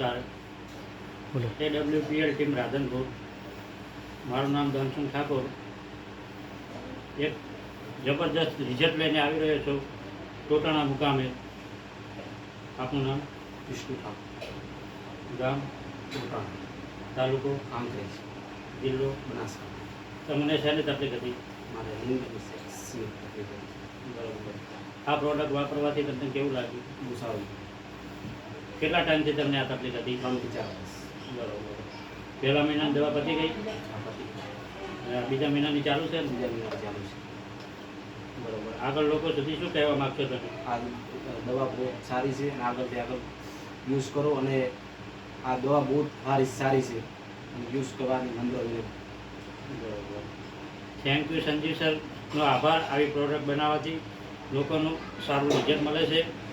નમસ્કાર. બોલો. એ ડબ્લ્યુપીએલ ટીમ રાધનપુર મારું નામ ધનસુખ ઠાકોર. એક જબરજસ્ત રિઝલ્ટ લઈને આવી રહ્યો છું. ટોટાણા મુકામે. આપનું નામ? વિષ્ણુ ઠાકોર. ગામ? ટોટાણા. તાલુકો? આંકરેજ જિલ્લો? બનાસકાંઠા. તમને શેની તકલીફ હતી? મારે. બરાબર. આ પ્રોડક્ટ વાપરવાથી તમને કેવું લાગ્યું? બહુ સારું. કેટલા ટાઈમથી તમને આ તકલીફ હતી? બરાબર. પહેલા મહિનાની દવા પતી ગઈ? અને આ બીજા મહિનાની ચાલુ છે બીજા મહિના ચાલુ છે. બરાબર. આગળ લોકો સુધી શું કહેવા માગશો તમે? આ દવા બહુ સારી છે અને આગળથી આગળ યુઝ કરો અને આ દવા બહુ સારી સારી છે. યુઝ કરવાની નંબર બરોબર બરાબર. થેન્ક યુ સંજીવ સરનો આભાર. આવી પ્રોડક્ટ બનાવવાથી લોકોનું સારું રિઝલ્ટ મળે છે.